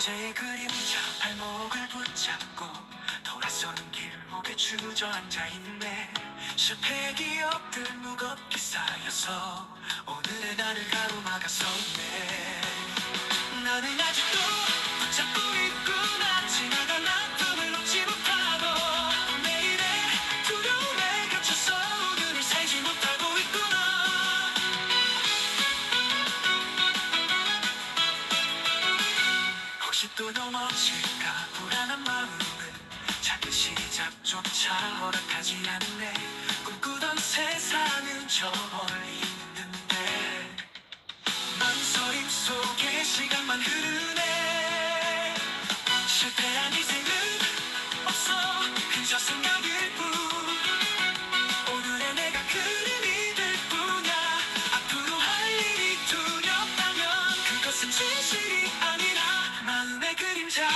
어제의 그림자 발목을 붙잡고 돌아서는 길목에 주저앉아 있네. 실패 기억들 무겁게 쌓여서 오늘의 나를 가로막아섰네. 나는 아직도 붙잡고 있구나. 혹시 또 넘어질까? 불안한 마음은 작은 시작조차 허락하지 않네. 꿈꾸던 세상은 저 멀리 있는데 망설임 속에 시간만 흐르네. 실패한 인생은 없어. 그저 생각일 뿐. 오늘의 내가 그림이 될 뿐이야. 앞으로 할 일이 두렵다면 그것은 진실이 그림자.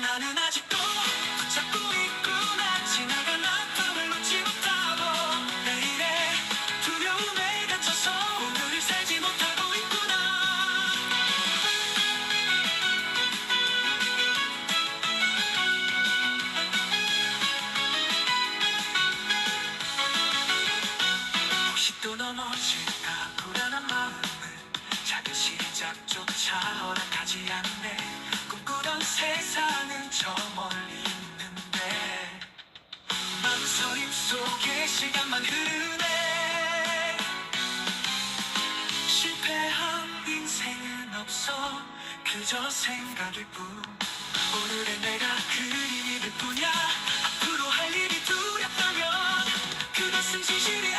나는 아직도 붙잡고 있구나. 지나간 아픔을 놓지 못하고 내일의 두려움에 갇혀서 오늘을 살지 못하고 있구나. 혹시 또 넘어질까? 불안한 작은 시작조차 허락하지 않네. 꿈꾸던 세상은 저 멀리 있는데 망설임 속에 시간만 흐르네. 실패한 인생은 없어. 그저 생각일 뿐. 오늘의 내가 그림이 될 뿐이야. 앞으로 할 일이 두렵다면 그것은 진실이